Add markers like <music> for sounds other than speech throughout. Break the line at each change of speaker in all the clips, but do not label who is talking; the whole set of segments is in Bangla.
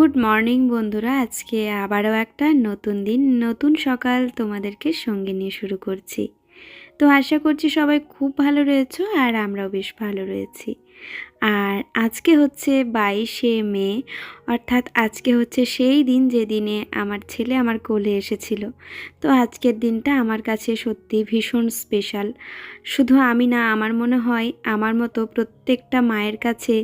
গুড মর্নিং বন্ধুরা, আজকে আবারও একটা নতুন দিন, নতুন সকাল তোমাদেরকে সঙ্গে নিয়ে শুরু করছি। তো আশা করছি সবাই খুব ভালো রয়েছো আর আমরাও বেশ ভালো রয়েছি। আর আজকে হচ্ছে বাইশে মে, অর্থাৎ আজকে হচ্ছে সেই দিন যেদিনে আমার ছেলে আমার কোলে এসেছিল। তো আজকের দিনটা আমার কাছে সত্যি ভীষণ স্পেশাল শুধু আমি না, আমার মনে হয় আমার মতো প্রত্যেকটা মায়ের কাছে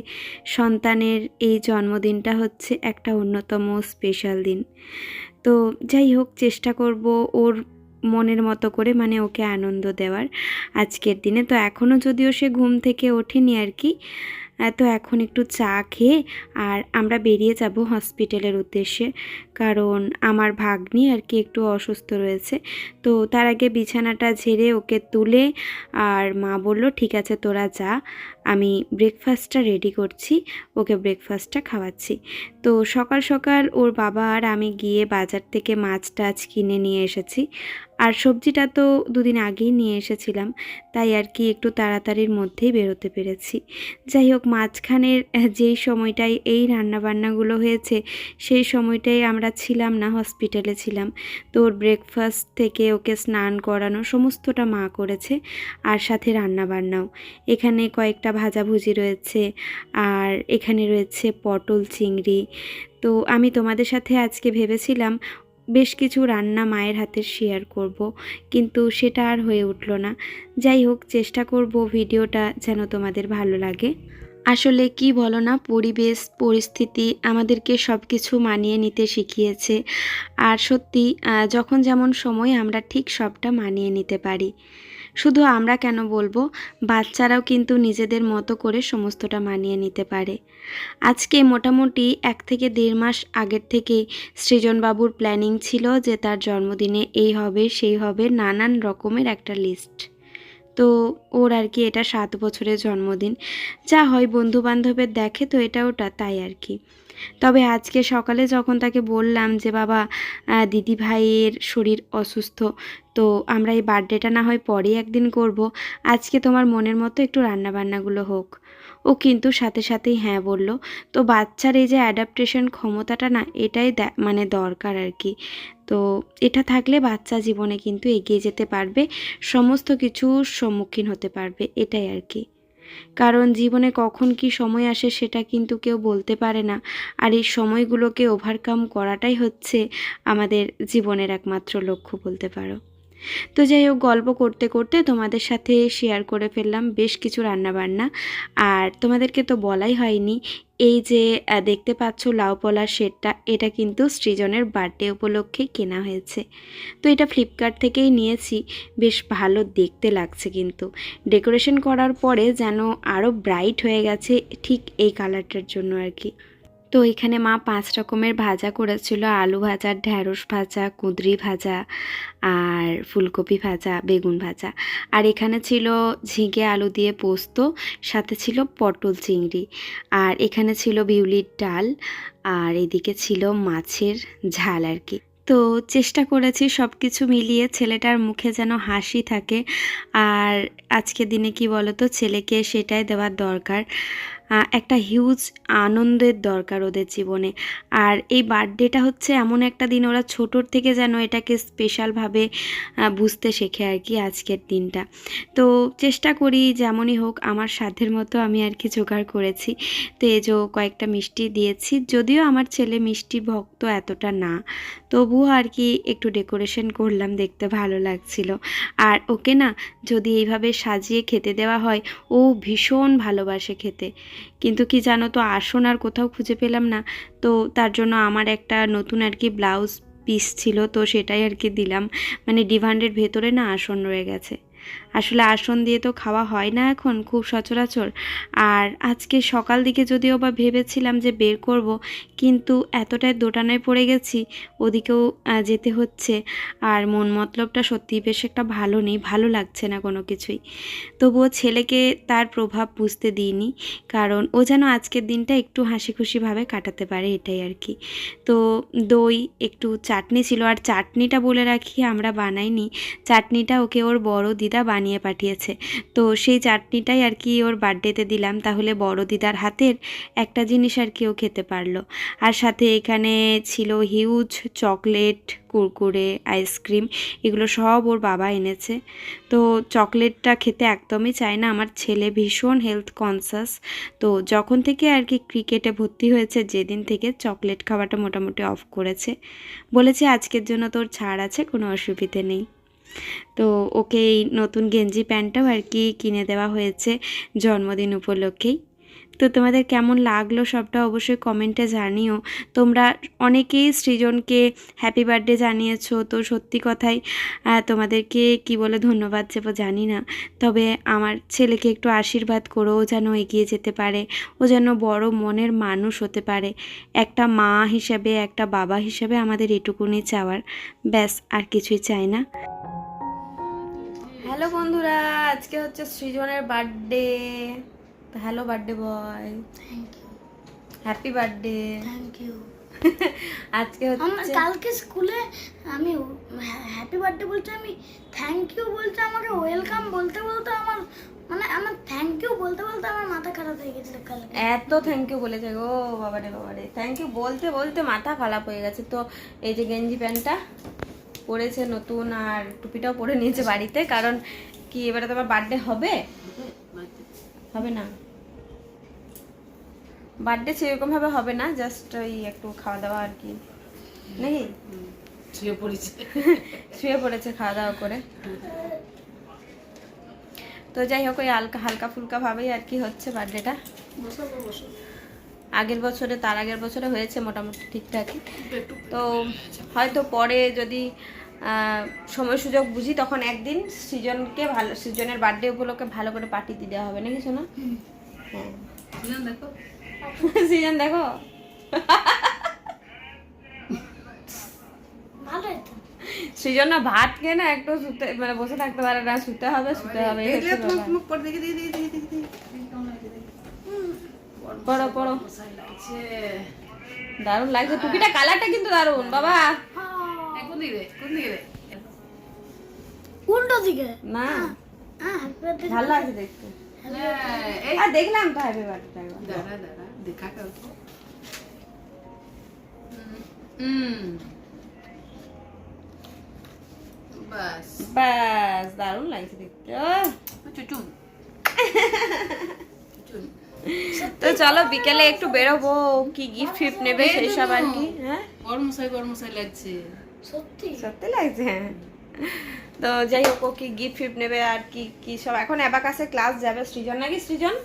সন্তানের এই জন্মদিনটা হচ্ছে একটা অন্যতম স্পেশাল দিন। তো যাই হোক, চেষ্টা করব ওর মনের মতো করে মানে ওকে আনন্দ দেওয়ার আজকের দিনে। তো এখনও যদিও সে ঘুম থেকে ওঠেনি আর কি তো এখন একটু চা খেয়ে আর আমরা বেরিয়ে যাব হসপিটালের উদ্দেশ্যে। কারণ আমার ভাগ্নি আর কি একটু অসুস্থ রয়েছে, তো তার আগে বিছানাটা ঝেড়ে ওকে তুলে আর মা বলল, ঠিক আছে, তোরা যা। আমি ব্রেকফাস্টটা রেডি করছি, ওকে ব্রেকফাস্টটা খাওয়াচ্ছি। তো সকাল সকাল ওর বাবা আর আমি গিয়ে বাজার থেকে মাছ টাছ কিনে নিয়ে এসেছি। আর সবজিটা তো দুদিন আগেই নিয়ে এসেছিলাম, তাই আর কি একটু তাড়াতাড়ির মধ্যেই বেরোতে পেরেছি। যাই হোক, মাঝখানের যেই সময়টায় এই রান্নাবান্নাগুলো হয়েছে, সেই সময়টাই আমরা ছিলাম না হসপিটালে ছিলাম। তো ওর ব্রেকফাস্ট থেকে ওকে স্নান করানো সমস্তটা মা করেছে, আর সাথে রান্নাবান্নাও। এখানে কয়েকটা ভাজাভুজি রয়েছে আর এখানে রয়েছে পটল চিংড়ি। তো আমি তোমাদের সাথে আজকে ভেবেছিলাম বেশ কিছু রান্না মায়ের হাতে শেয়ার করব, কিন্তু সেটা আর হয়ে উঠল না। যাই হোক, চেষ্টা করব ভিডিওটা যেন তোমাদের ভালো লাগে। আসলে কি বলো না, পরিবেশ, পরিস্থিতি আমাদেরকে সব কিছু মানিয়ে নিতে শিখিয়েছে। আর সত্যি যখন যেমন সময়, আমরা ঠিক সবটা মানিয়ে নিতে পারি। শুধু আমরা কেন বলব, বাচ্চারাও কিন্তু নিজেদের মতো করে সমস্তটা মানিয়ে নিতে পারে। আজকে মোটামুটি এক থেকে দেড় মাস আগের থেকে সৃজনবাবুর প্ল্যানিং ছিল যে তার জন্মদিনে এই হবে, সেই হবে, নানান রকমের একটা লিস্ট। তো ওর আর কি এটা সাত বছরের জন্মদিন। যা হয় বন্ধু বান্ধবের দেখে তো এটা ওটা, তাই আর কি। তবে আজকে সকালে যখন তাকে বললাম যে, বাবা দিদি ভাইয়ের শরীর অসুস্থ, তো আমরা এই বার্থডেটা না হয় পরেই একদিন করব। আজকে তোমার মনের মতো একটু রান্নাবান্নাগুলো হোক। ও কিন্তু সাথে সাথেই হ্যাঁ বলল। তো বাচ্চার এই যে অ্যাডাপ্টেশন ক্ষমতাটা না, এটাই মানে দরকার আর কি। তো এটা থাকলে বাচ্চা জীবনে কিন্তু এগিয়ে যেতে পারবে, সমস্ত কিছুর সম্মুখীন হতে পারবে, এটাই আর কি। কারণ জীবনে কখন কি সময় আসে সেটা কিন্তু কেউ বলতে পারে না। আর এই সময়গুলোকে ওভারকাম করাটাই হচ্ছে আমাদের জীবনের একমাত্র লক্ষ্য বলতে পারো। তো যাই হোক, গল্প করতে করতে তোমাদের সাথে শেয়ার করে ফেললাম বেশ কিছু রান্নাবান্না। আর তোমাদেরকে তো বলাই হয়নি, এই যে দেখতে পাচ্ছ লাউ পলার শেডটা এটা কিন্তু সৃজনের বার্থডে উপলক্ষে কেনা হয়েছে। তো এটা ফ্লিপকার্ট থেকেই নিয়েছি, বেশ ভালো দেখতে লাগছে কিন্তু। ডেকোরেশন করার পরে যেন আরও ব্রাইট হয়ে গেছে ঠিক এই কালারটার জন্য আর কি। তো এখানে মা পাঁচ রকমের ভাজা করেছিল, আলু ভাজা, ঢ্যাঁড়স ভাজা, কুঁদরি ভাজা আর ফুলকপি ভাজা, বেগুন ভাজা। আর এখানে ছিল ঝিঙে আলু দিয়ে পোস্ত, সাথে ছিল পটল চিংড়ি। আর এখানে ছিল বিউলির ডাল, আর এদিকে ছিল মাছের ঝাল আর কি। তো চেষ্টা করেছি সব কিছু মিলিয়ে ছেলেটার মুখে যেন হাসি থাকে। আর আজকের দিনে কি বলতো, ছেলেকে সেটাই দেওয়ার দরকার। একটা হিউজ আনন্দের দরকার ওদের জীবনে। আর এই বার্থডেটা হচ্ছে এমন একটা দিন ওরা ছোটোর থেকে যেন এটাকে স্পেশালভাবে বুঝতে শেখে আর কি আজকের দিনটা। তো চেষ্টা করি যেমনই হোক আমার সাধ্যের মতো আমি আর কি জোগাড় করেছি। তো এই যে কয়েকটা মিষ্টি দিয়েছি, যদিও আমার ছেলে মিষ্টি ভক্ত এতটা না। তবুও আর কি একটু ডেকোরেশন করলাম, দেখতে ভালো লাগছিল। আর ওকে না যদি এইভাবে সাজিয়ে খেতে দেওয়া হয়, ও ভীষণ ভালোবাসে খেতে। কিন্তু কি জানো তো, আসন আর কোথাও খুঁজে পেলাম না। তো তার জন্য আমার একটা নতুন আর কি ব্লাউজ পিস ছিল, তো সেটাই আর কি দিলাম। মানে ডিভান্ডের ভেতরে না আসন রয়ে গেছে। আসলে আসন দিয়ে তো খাওয়া হয় না এখন খুব সচরাচর। আর আজকে সকাল দিকে যদিও বা ভেবেছিলাম যে বের করব, কিন্তু এতটাই দোটানায় পড়ে গেছি, ওদিকেও যেতে হচ্ছে। আর মন মতলবটা সত্যিই বেশ একটা ভালো নেই, ভালো লাগছে না কোনো কিছুই। তবুও ছেলেকে তার প্রভাব বুঝতে দিইনি, কারণ ও যেন আজকের দিনটা একটু হাসি খুশিভাবে কাটাতে পারে এটাই আর কি। তো দই, একটু চাটনি ছিল, আর চাটনিটা বলে রাখি আমরা বানাইনি। চাটনিটা ওকে ওর বড় দিদা বানিয়ে বানিয়ে পাঠিয়েছে। তো সেই চাটনিটাই আর কি ওর বার্থডেতে দিলাম। তাহলে বড় দিদার হাতের একটা জিনিস আর কি ও খেতে পারল। আর সাথে এখানে ছিল হিউজ চকলেট কুরকুরে আইসক্রিম এগুলো সব ওর বাবা এনেছে। তো চকলেটটা খেতে একদমই চায় না। আমার ছেলে ভীষণ হেলথ কনসাস তো যখন থেকে আর কি ক্রিকেটে ভর্তি হয়েছে, যেদিন থেকে চকলেট খাওয়াটা মোটামুটি অফ করেছে। বলেছে আজকের জন্য তোর ছাড় আছে, কোনো অসুবিধে নেই। তো ওকে এই নতুন গেঞ্জি প্যান্টটাও আর কি কিনে দেওয়া হয়েছে জন্মদিন উপলক্ষেই। তো তোমাদের কেমন লাগল সবটা অবশ্যই কমেন্টে জানিও। তোমরা অনেকেই সৃজনকে হ্যাপি বার্থডে জানিয়েছো, তো সত্যি কথাই তোমাদেরকে কি বলে ধন্যবাদ দেবো জানি না। তবে আমার ছেলেকে একটু আশীর্বাদ করো ও যেন এগিয়ে যেতে পারে, ও যেন বড় মনের মানুষ হতে পারে। একটা মা হিসেবে, একটা বাবা হিসেবে আমাদের এটুকুনি চাওয়ার, ব্যাস, আর কিছুই চাই না। হ্যালো বন্ধুরা আজকে হচ্ছে সৃজনের birthday. Hello birthday boy.
Thank you
happy birthday.
Thank you <laughs>
আজকে
আমার
হচ্ছে
কালকে স্কুলে আমি হ্যাপি বার্থডে বলতে আমি থ্যাংক ইউ বলতে আমাকে ওয়েলকাম বলতে বলতে আমার মানে আমার থ্যাংক ইউ বলতে বলতে আমার মাথা খারাপ হয়ে গেছিল কালকে।
এত থ্যাংক ইউ বলেছে গো বাবারে বাবারে। থ্যাংক ইউ বলতে বলতে মাথা খারাপ হয়ে গেছে। তো এই যে গেঞ্জি প্যান্টটা পরেছে নতুন আর টুপিটাও পরে নিয়েছে বাড়িতে কারণ কি এবারে তোমার বার্থডে হবে? হবে না। বার্থডে সেরকম ভাবে হবে না জাস্ট ওই একটু খাওয়া দাওয়া আর কি। নাকি
শুয়ে পড়েছে। <laughs>
শুয়ে পড়েছে খাওয়া দাওয়া করে। তো যাই হোক ওই হালকা হালকা ফুলকা ভাবেই আর কি হচ্ছে বার্থডেটা
বসো বসো।
আগের বছরে তার আগের বছরে হয়েছে মোটামুটি ঠিকঠাকই তো হয়তো পরে যদি সময় সুযোগ বুঝি তখন একদিন সৃজনকে ভালো সৃজনের বার্থডে উপলক্ষে ভালো করে পার্টি দিতে হবে নাকি শোনা হ্যাঁ
দেখো
সৃজন দেখো
ভালো হতো
সৃজন না ভাত খেয়ে না একটু শুতে মানে বসে থাকতে পারে না শুতে হবে শুতে হবে পড়ো পড়ো
মশাই লাগছে
দারুণ লাগছে টুপিটা কালারটা কিন্তু দারুণ বাবা।
কোন দিকে কোন দিকে রে?
উল্টো দিকে?
না
হ্যাঁ
ভালো লাগছে দেখতে।
হ্যাঁ,
আর দেখলাম তো হ্যাপি বার্থডে
দাঁড়া দাঁড়া দেখা কর। হুম বাস।
ব্যাস দারুণ লাগছে দেখতে <laughs> তো চলো বিকেলে একটু বেরোবো কি গিফট ফিফট নেবে সেই সব আর কি হ্যাঁ?
মশাই লাগছে।
সত্যি?
সত্যি লাগছে হ্যাঁ। তো যাই হোক ও কি গিফট ফিফট নেবে আর কি কি সব? এখন অ্যাবাকাসে ক্লাস যাবে সৃজন নাকি সৃজন?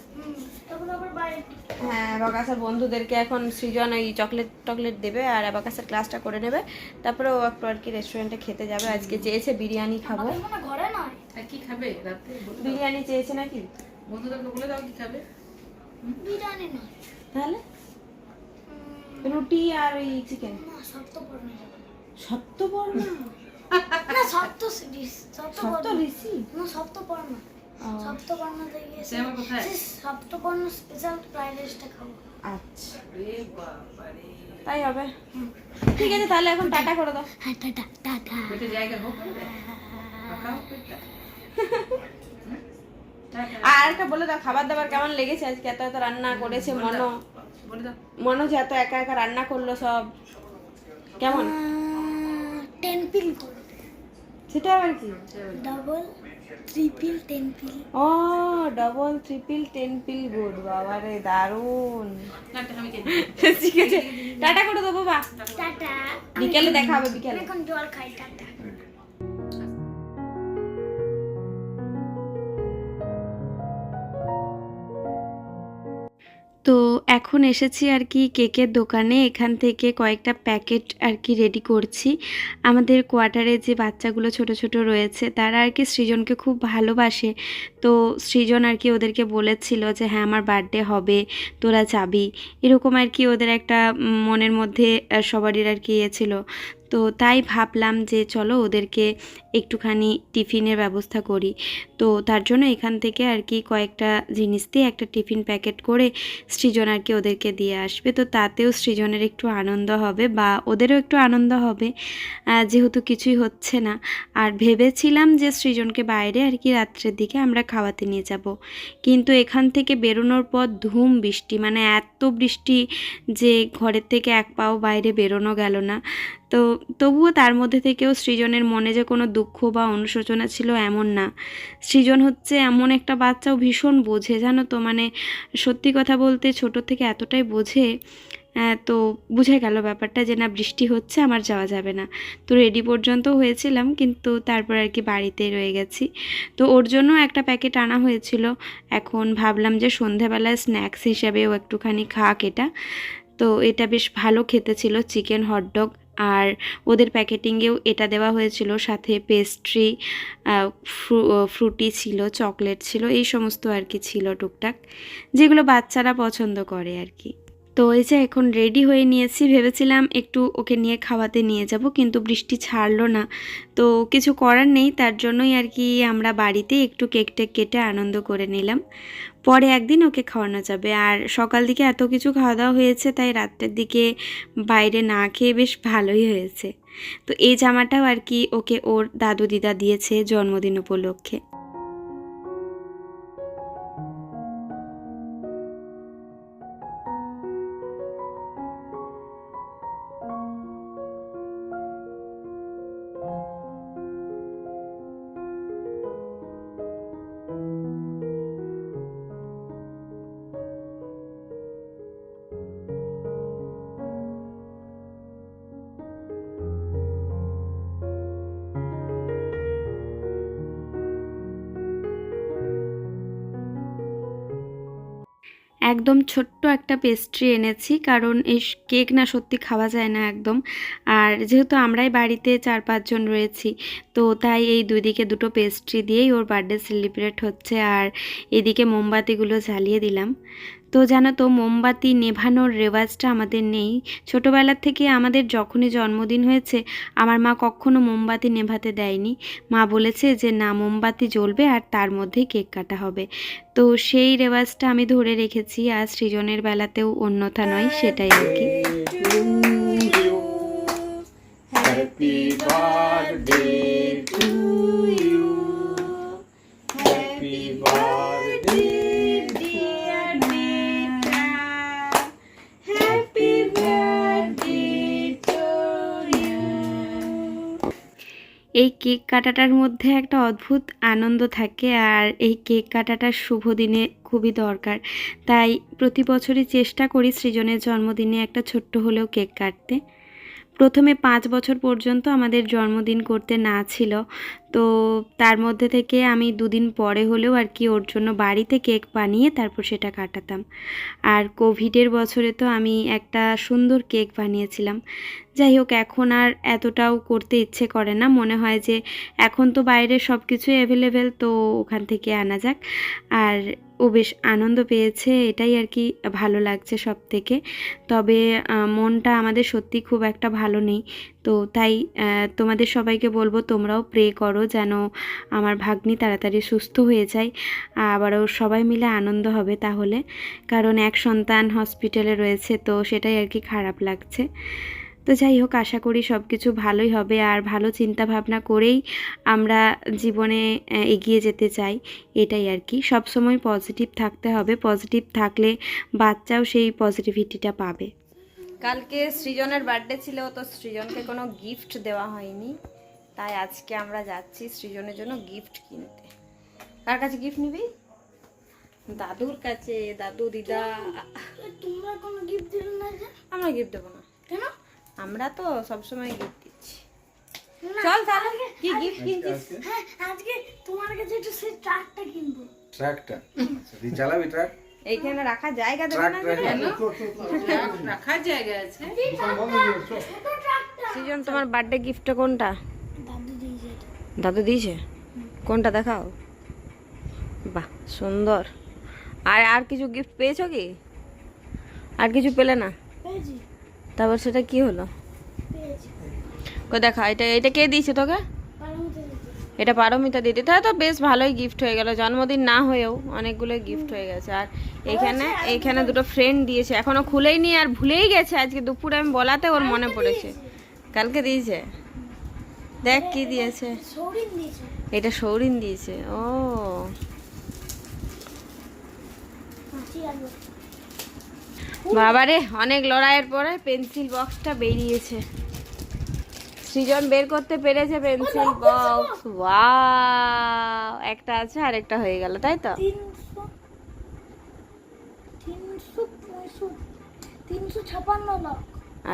হ্যাঁ অ্যাবাকাসের বন্ধুদেরকে এখন সৃজন ওই চকলেট টকলেট দেবে আর অ্যাবাকাসের ক্লাসটা করে নেবে। তারপরে ও একটু আর কি রেস্টুরেন্টে খেতে যাবে। আজকে চেয়েছে বিরিয়ানি খাব।
ঘরে নয়।
কি খাবে? রাতে
বিরিয়ানি চেয়েছে নাকি?
বন্ধুদেরকে বলে দাও কি খাবে।
বিরিয়ানি নয়
তাহলে? রুটি আর ওই চিকেন
না সপ্ত পড়ে
সত্য বর্ণ?
না সপ্ত সপ্ত
ঋষি
না সপ্তপর্ণ সপ্তপর্ণ থেকে
সে আমার কোথায়?
সপ্তপর্ণ স্পেশাল ফ্রাইড রাইসটা খাব।
আচ্ছা। তাই হবে? ঠিক আছে তাহলে এখন টাটা করে দাও।
হ্যাঁ টাটা টাটা।
জায়গা হোক। পাকাও পেটটা। <laughs>
আর একটা বলে দাও খাবার দাবার কেমন লেগেছে আজকে? এত এত রান্না করেছে মনো মনো যে এত একা একা রান্না করল সব। কেমন?
টেন পিল
সেটা আবার কি?
ডাবল ট্রিপল টেন পিল
ও double triple ten pill good বাবা রে
দারুণ
ঠিক আছে। টাটা করে দেবো বা।
টাটা।
বিকেলে দেখা হবে বিকেলে।
এখন জল খাই টাটা।
তো এখন এসেছি আর কি কেকের দোকানে। এখান থেকে কয়েকটা প্যাকেট আর কি রেডি করছি। আমাদের কোয়ার্টারে যে বাচ্চাগুলো ছোট ছোট রয়েছে, তারা আর কি সৃজনকে খুব ভালোবাসে। তো সৃজন আর কি ওদেরকে বলেছিল যে হ্যাঁ আমার বার্থডে হবে, তোরা যাবি। এরকম আর কি ওদের একটা মনের মধ্যে সবারই আর কি ইয়ে ছিল। তো তাই ভাবলাম যে চলো ওদেরকে একটুখানি টিফিনের ব্যবস্থা করি। তো তার জন্য এখান থেকে আর কি কয়েকটা জিনিস দিয়ে একটা টিফিন প্যাকেট করে সৃজন আর কি ওদেরকে দিয়ে আসবে। তো তাতেও সৃজনের একটু আনন্দ হবে বা ওদেরও একটু আনন্দ হবে যেহেতু কিছুই হচ্ছে না। আর ভেবেছিলাম যে সৃজনকে বাইরে আর কি রাত্রের দিকে আমরা খাওয়াতে নিয়ে যাব। কিন্তু এখান থেকে বেরোনোর পর ধুম বৃষ্টি মানে এত বৃষ্টি যে ঘরের থেকে এক পাও বাইরে বেরোনো গেল না। তো তবুও তার মধ্যে থেকেও সৃজনের মনে যে কোনো দুঃখ বা অনুশোচনা ছিল এমন না। সৃজন হচ্ছে এমন একটা বাচ্চাও ভীষণ বোঝে, জানো তো? মানে সত্যি কথা বলতে ছোট থেকে এতটাই বোঝে তো বুঝে গেল ব্যাপারটা যে না, বৃষ্টি হচ্ছে, আমার যাওয়া যাবে না। তো রেডি পর্যন্ত হয়েছিলাম, কিন্তু তারপর আর কি বাড়িতে রয়ে গেছি। তো ওর জন্য একটা প্যাকেট আনা হয়েছিল। এখন ভাবলাম যে সন্ধেবেলায় স্ন্যাক্স হিসেবেও একটুখানি খাক এটা। তো এটা বেশ ভালো খেতে ছিল চিকেন হটডগ আর ওদের প্যাকেটিংয়েও এটা দেওয়া হয়েছিল, সাথে পেস্ট্রি ফ্রুটি ছিল চকলেট ছিল, এই সমস্ত আর কি ছিল টুকটাক, যেগুলো বাচ্চারা পছন্দ করে আর কি। তো এই যে এখন রেডি হয়ে নিয়েছি, ভেবেছিলাম একটু ওকে নিয়ে খাওয়াতে নিয়ে যাব, কিন্তু বৃষ্টি ছাড়লো না। তো কিছু করার নেই, তার জন্যই আর কি আমরা বাড়িতে একটু কেক টেক কেটে আনন্দ করে নিলাম। পরে একদিন ওকে খাওয়ানো যাবে। আর সকাল দিকে এত কিছু খাওয়া দাওয়া হয়েছে, তাই রাত্রের দিকে বাইরে না খেয়ে বেশ ভালোই হয়েছে। তো এই জামাটাও আর কি ওকে ওর দাদু দিদা দিয়েছে জন্মদিন উপলক্ষে। একদম ছোট্ট একটা পেস্ট্রি এনেছি, কারণ এই কেক না সত্যি খাওয়া যায় না একদম। আর যেহেতু আমরাই বাড়িতে চার পাঁচজন রয়েছি, তো তাই এই দুই দিকে দুটো পেস্ট্রি দিয়েই ওর বার্থডে সেলিব্রেট হচ্ছে। আর এদিকে মোমবাতিগুলো জ্বালিয়ে দিলাম। তো জানো তো, মোমবাতি নেভানোর রেওয়াজটা আমাদের নেই। ছোটোবেলার থেকে আমাদের যখনই জন্মদিন হয়েছে, আমার মা কখনো মোমবাতি নেভাতে দেয়নি। মা বলেছে যে, না, মোমবাতি জ্বলবে আর তার মধ্যেই কেক কাটা হবে। তো সেই রেওয়াজটা আমি ধরে রেখেছি, আর সৃজনের বেলাতেও অন্যথা নয়, সেটাই আর কি।
Happy birthday.
এই কেক কাটাটার মধ্যে একটা অদ্ভুত আনন্দ থাকে আর এই কেক কাটাটা শুভ দিনে খুবই দরকার। তাই প্রতি বছরই চেষ্টা করি সৃজনের জন্মদিনে একটা ছোট্ট হলেও কেক কাটতে। প্রথমে পাঁচ বছর পর্যন্ত আমাদের জন্মদিন করতে না ছিল। তো তার মধ্যে থেকে আমি দুদিন পরে হলেও আর কি ওর জন্য বাড়িতে কেক বানিয়ে তারপর সেটা কাটাতাম। আর কোভিডের বছরে তো আমি একটা সুন্দর কেক বানিয়েছিলাম। যাই হোক, এখন আর এতটাও করতে ইচ্ছে করে না। মনে হয় যে এখন তো বাইরে সব কিছুই অ্যাভেলেবেল তো ওখান থেকে আনা যাক। আর ও বেশ আনন্দ পেয়েছে, এটাই আর কি ভালো লাগছে সব থেকে তবে মনটা আমাদের সত্যি খুব একটা ভালো নেই। তো তাই তোমাদের সবাইকে বলব তোমরাও প্রে করো যেন আমার ভাগ্নি তাড়াতাড়ি সুস্থ হয়ে যায়। আবারও সবাই মিলে আনন্দ হবে তাহলে। কারণ এক সন্তান হসপিটালে রয়েছে, তো সেটাই আর কি খারাপ লাগছে। তো যাই হোক, আশা করি সব কিছু ভালোই হবে। আর ভালো চিন্তা ভাবনা করেই আমরা জীবনে এগিয়ে যেতে চাই। এটাই আর কি। সবসময় পজিটিভ থাকতে হবে। পজিটিভ থাকলে বাচ্চাও সেই পজিটিভিটিটা পাবে।
কালকে সৃজনের বার্থডে ছিল, তো সৃজনকে কোনো গিফট দেওয়া হয়নি। তাই আজকে আমরা যাচ্ছি সৃজনের জন্য গিফট কিনতে। কার কাছে গিফট নিবি? দাদুর কাছে দাদু দিদা।
তোমরা কোনো গিফট দিলে না যে?
আমরা গিফট দেবো না।
কেন?
আমরা তো সবসময় গিফট দিচ্ছি। চল তাহলে কি গিফট কিনছিস?
হ্যাঁ আজকে তোমার কাছে একটু সেই ট্রাকটা কিনবো।
ট্রাকটা তুই চালাবি ট্রাক
এইখানে রাখা জায়গা দেবে না
ট্রাক
রাখার জায়গা আছে।
সৃজন তোমার বার্থডে গিফটটা কোনটা।
দাদু দিয়েছে?
কোনটা দেখাও? বাহ সুন্দর। আর আর কিছু গিফট পেয়েছ কি? আর কিছু পেলে না? তারপর সেটা কি হলো?
কই দেখা এটা এটা কে দিয়েছে তোকে? এটা পারমিতা দিদি। তাহলে তো বেশ ভালোই গিফট হয়ে গেল। জন্মদিন না হয়েও অনেকগুলো গিফট হয়ে গেছে। আর এখানে এখানে দুটো ফ্রেন্ড দিয়েছে। এখনও খুলেই নি আর ভুলেই গেছে। আজকে দুপুরে আমি বলাতে ওর মনে পড়েছে। কালকে দিয়েছে? দেখ কি দিয়েছে। এটা সৌরিন দিয়েছে ও। বাবারে অনেক লড়াইয়ের পরে পেন্সিল বক্সটা বেরিয়েছে। সৃজন বের করতে পেরেছে পেন্সিল বক্স। ওয়াও একটা আছে আর একটা হয়ে গেল তাই তো?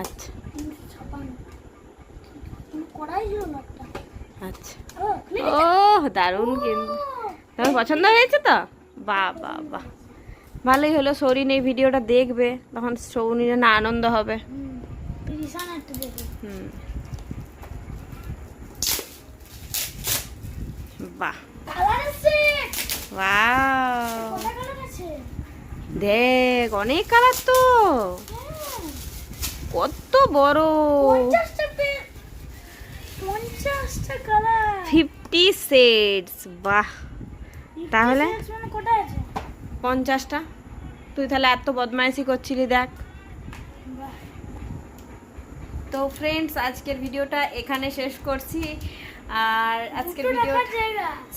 আচ্ছা
তিনশো ছাপান্ন কিন্তু করাই ছিল লাখটা
আচ্ছা।
ও
দারুণ কিন্তু। তোমার পছন্দ হয়েছে তো? বাহ বাহ বাহ। ভালোই হলো সৌরিন এই ভিডিওটা দেখবে তখন সৌরিনের না আনন্দ হবে। হুম বাহ। দেখ অনেক কালার তো। কত বড়। ফিফটি সেটস বাহ। তাহলে?
মানে
পঞ্চাশটা। তুই তাহলে এত বদমাইশি করছিলি দেখ। তো ফ্রেন্ডস আজকের ভিডিওটা এখানে শেষ করছি। আর আজকের ভিডিও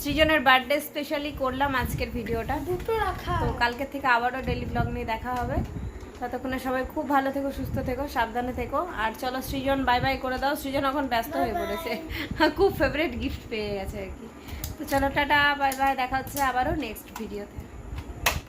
সৃজনের বার্থডে স্পেশালি করলাম আজকের ভিডিওটা।
দুটো রাখা
তো কালকে থেকে আবারও ডেলি ব্লগ নিয়ে দেখা হবে। ততক্ষণে সবাই খুব ভালো থেকো সুস্থ থেকো সাবধানে থেকো। আর চলো সৃজন বাই বাই করে দাও। সৃজন এখন ব্যস্ত হয়ে পড়েছে। খুব ফেভারিট গিফট পেয়ে গেছে আর কি। তো চলো টাটা বাই বাই দেখা হচ্ছে আবারও নেক্সট ভিডিওতে